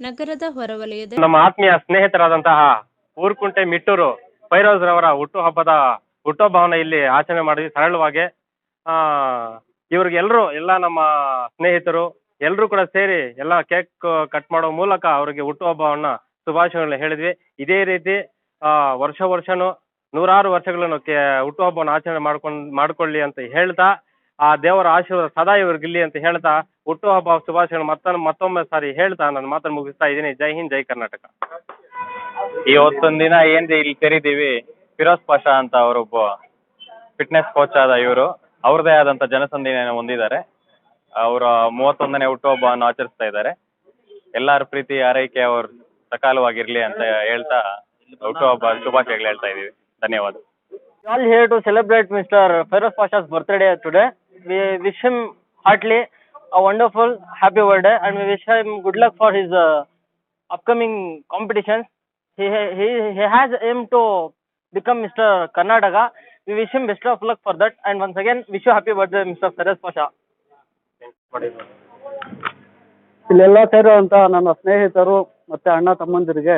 ನಗರದ ಹೊರವಲಯದ ನಮ್ಮ ಆತ್ಮೀಯ ಸ್ನೇಹಿತರಾದಂತಹ ಊರ್ಕುಂಟೆ ಮಿಟ್ಟೂರು ಫೈರೋಜ್ ರವರ ಹುಟ್ಟುಹಬ್ಬದ ಹುಟ್ಟುಹಬ್ಬವನ್ನ ಇಲ್ಲಿ ಆಚರಣೆ ಮಾಡಿದ್ವಿ ಸರಳವಾಗಿ, ಆ ಇವ್ರಿಗೆ ಎಲ್ಲರೂ ಎಲ್ಲ ನಮ್ಮ ಸ್ನೇಹಿತರು ಎಲ್ಲರೂ ಕೂಡ ಸೇರಿ ಎಲ್ಲ ಕೇಕ್ ಕಟ್ ಮಾಡೋ ಮೂಲಕ ಅವರಿಗೆ ಹುಟ್ಟುಹಬ್ಬವನ್ನ ಶುಭಾಶಯಗಳನ್ನ ಹೇಳಿದ್ವಿ. ಇದೇ ರೀತಿ, ಆ, ವರ್ಷ ವರ್ಷನೂ ನೂರಾರು ವರ್ಷಗಳನ್ನು ಕೇ ಹುಟ್ಟುಹಬ್ಬವನ್ನು ಆಚರಣೆ ಮಾಡ್ಕೊಂಡ್, ಮಾಡ್ಕೊಳ್ಳಿ ಅಂತ ಹೇಳ್ತಾ ಆ ದೇವರ ಆಶೀರ್ವಾದ ಸದಾ ಇವ್ರಿಗಿಲ್ಲಿ ಅಂತ ಹೇಳ್ತಾ ಹುಟ್ಟುಹಬ್ಬ ಶುಭಾಶಯ ಮತ್ತೊಮ್ಮೆ ಮತ್ತೊಮ್ಮೆ ಸಾರಿ ಹೇಳ್ತಾ ನಾನು ಮಾತನ್ನು ಮುಗಿಸ್ತಾ ಇದ್ದೀನಿ. ಜೈ ಹಿಂದ್ ಜೈ ಕರ್ನಾಟಕ. ಇವತ್ತೊಂದ್ ದಿನ ಏನ್ ಇಲ್ಲಿ ಸೇರಿದ್ದೀವಿ ಫಿರೋಜ್ ಪಾಷಾ ಅಂತ ಅವರೊಬ್ಬ ಫಿಟ್ನೆಸ್ ಕೋಚ್ ಆದ ಇವರು. ಅವ್ರದೇ ಆದಂತ ಜನಸಂದಿನ ಹೊಂದಿದ್ದಾರೆ. ಅವರ ಮೂವತ್ತೊಂದನೇ ಹುಟ್ಟುಹಬ್ಬವನ್ನು ಆಚರಿಸ್ತಾ ಇದ್ದಾರೆ. ಎಲ್ಲರ ಪ್ರೀತಿ ಆರೈಕೆ ಅವ್ರ ಸಕಾಲವಾಗಿರ್ಲಿ ಅಂತ ಹೇಳ್ತಾ ಹುಟ್ಟುಹಬ್ಬ ಶುಭಾಶಯಗಳು ಹೇಳ್ತಾ ಇದೀವಿ ಧನ್ಯವಾದ. All here to celebrate mister Feroz today birthday today. We wish him heartily a wonderful, happy birthday, and we wish him good luck for his uh, upcoming competitions. He he he has aim to become Mr. Karnataka. We wish him best of luck for that, and once again wish you happy birthday, Mr. Feroz Pasha. ಇಲ್ಲೆಲ್ಲ ಸೇರುವಂತ ನನ್ನ ಸ್ನೇಹಿತರು ಮತ್ತೆ ಅಣ್ಣ ತಮ್ಮಂದಿರಿಗೆ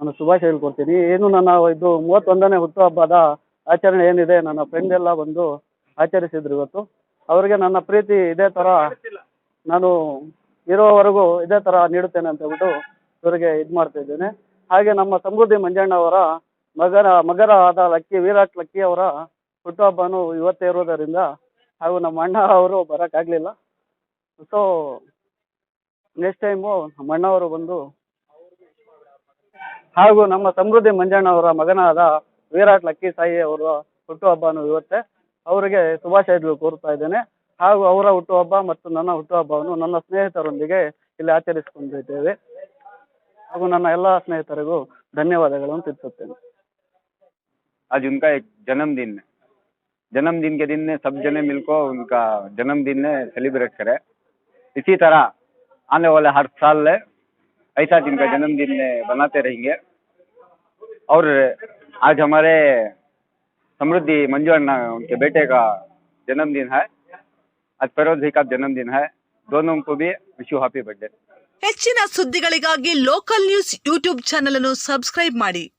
ನಾನು ಶುಭಾಶಯ ಹೇಳ್ಕೊಡ್ತೀನಿ ಏನು ನನ್ನ ಇದು ಮೂವತ್ತೊಂದನೇ ಹುಟ್ಟುಹಬ್ಬದ ಆಚರಣೆ ಏನಿದೆ ನನ್ನ ಫ್ರೆಂಡ್ ಎಲ್ಲ ಬಂದು ಆಚರಿಸಿದ್ರು ಇವತ್ತು ಅವರಿಗೆ ನನ್ನ ಪ್ರೀತಿ ಇದೇ ತರ ನಾನು ಇರೋವರೆಗೂ ಇದೇ ತರ ನೀಡುತ್ತೇನೆ ಅಂತ ಹೇಳ್ಬಿಟ್ಟು ಇವರಿಗೆ ಇದು ಮಾಡ್ತಾ ಇದ್ದೇನೆ. ಹಾಗೆ ನಮ್ಮ ಸಮೃದ್ಧಿ ಮಂಜಣ್ಣ ಅವರ ಮಗನ ಮಗರ ಆದ ಲಕ್ಕಿ ವಿರಾಟ್ ಲಕ್ಕಿ ಅವರ ಹುಟ್ಟುಹಬ್ಬನು ಇವತ್ತೇ ಇರೋದರಿಂದ ಹಾಗೂ ನಮ್ಮ ಅಣ್ಣ ಅವರು ಬರೋಕ್ಕಾಗಲಿಲ್ಲ. ಸೊ ನೆಕ್ಸ್ಟ್ ಟೈಮು ನಮ್ಮ ಅಣ್ಣವರು ಬಂದು ಹಾಗೂ ನಮ್ಮ ಸಮೃದ್ಧಿ ಮಂಜಣ್ಣ ಅವರ ಮಗನಾದ ವಿರಾಟ್ ಲಕ್ಕಿ ಸಾಯಿ ಅವರ ಹುಟ್ಟುಹಬ್ಬನು ಇವತ್ತೇ ಅವರಿಗೆ ಶುಭಾಶಯಗಳು ಕೋರುತ್ತಾ ಇದ್ದೇನೆ ಹಾಗೂ ಅವರ ಹುಟ್ಟುಹಬ್ಬ ಮತ್ತು ನನ್ನ ಹುಟ್ಟುಹಬ್ಬವನ್ನು ನನ್ನ ಸ್ನೇಹಿತರೊಂದಿಗೆ ಇಲ್ಲಿ ಆಚರಿಸಿಕೊಂಡಿದ್ದೇವೆ ಹಾಗೂ ನನ್ನ ಎಲ್ಲ ಸ್ನೇಹಿತರಿಗೂ ಧನ್ಯವಾದಗಳನ್ನು ತಿಳಿಸುತ್ತೇನೆ आज उनका एक जन्मदिन है जन्मदिन के दिन में सब जने मिलकर उनका जन्मदिन ने सेलिब्रेट करें इसी तरह आने वाले हर साल ऐसा जिनका जन्मदिन ने बनाते रहेंगे और आज हमारे समृद्धि मंजू अन्ना उनके बेटे का जन्मदिन है आज फिरोज जी का जन्मदिन है दोनों को भी विश यू हैप्पी बर्थडे ಹೆಚ್ಚಿನ ಸುದ್ದಿಗಳಿಗಾಗಿ ಲೋಕಲ್ ನ್ಯೂಸ್ ಯೂಟ್ಯೂಬ್ ಚಾನೆಲ್ ಅನ್ನು ಸಬ್ಸ್ಕ್ರೈಬ್ ಮಾಡಿ